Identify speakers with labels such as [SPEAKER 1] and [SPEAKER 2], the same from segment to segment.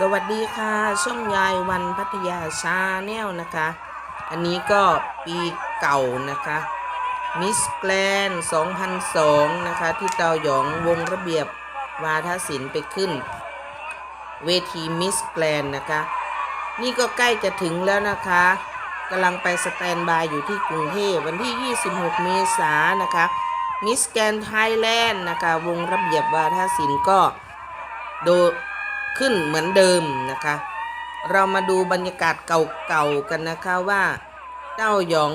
[SPEAKER 1] สวัสดีค่ะ ช่องยายวันพัทยาชาแนลนะคะ อันนี้ก็ปีเก่านะคะมิสแกลน2002 นะคะ ที่เตาหยองวงระเบียบวาทศิลป์ไปขึ้น เวทีมิสแกลนนะคะ นี่ก็ใกล้จะถึงแล้วนะคะกำลังไปสแตนบายอยู่ที่กรุงเทพวันที่ 26 เมษายนนะคะมิสแกนไทยแลนด์นะคะ วงระเบียบวาทศิลป์ก็โด ขึ้นเหมือนเดิมนะคะ เรามาดูบรรยากาศเก่าๆกันนะคะว่าเต้าหยอง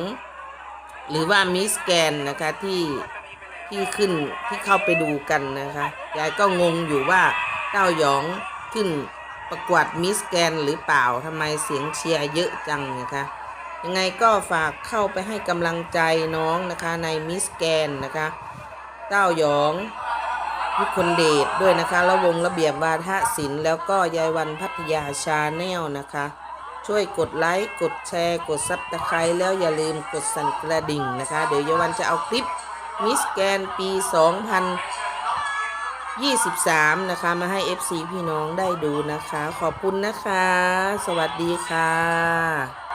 [SPEAKER 1] หรือว่ามิสแกนนะคะที่ที่ขึ้นที่เข้าไปดูกันนะคะยายก็งงอยู่ว่าเต้าหยองขึ้นประกวดมิสแกนหรือเปล่าทำไมเสียงเชียร์เยอะจังนะคะยังไงก็ฝากเข้าไปให้กำลังใจน้องนะคะในมิสแกนนะคะเต้าหยอง พิคนเดชด้วยนะคะแล้ววงระเบียบวาทศิลป์แล้วก็ยายวันพัทยาชาแนลนะคะ ช่วยกดไลค์กดแชร์กดซับสไครต์แล้วอย่าลืมกดสั่นกระดิ่งนะคะ เดี๋ยวยายวันจะเอาคลิปมิสแกนปี 2023 นะคะ มาให้ FC พี่น้องได้ดูนะคะ ขอบคุณนะคะ สวัสดีค่ะ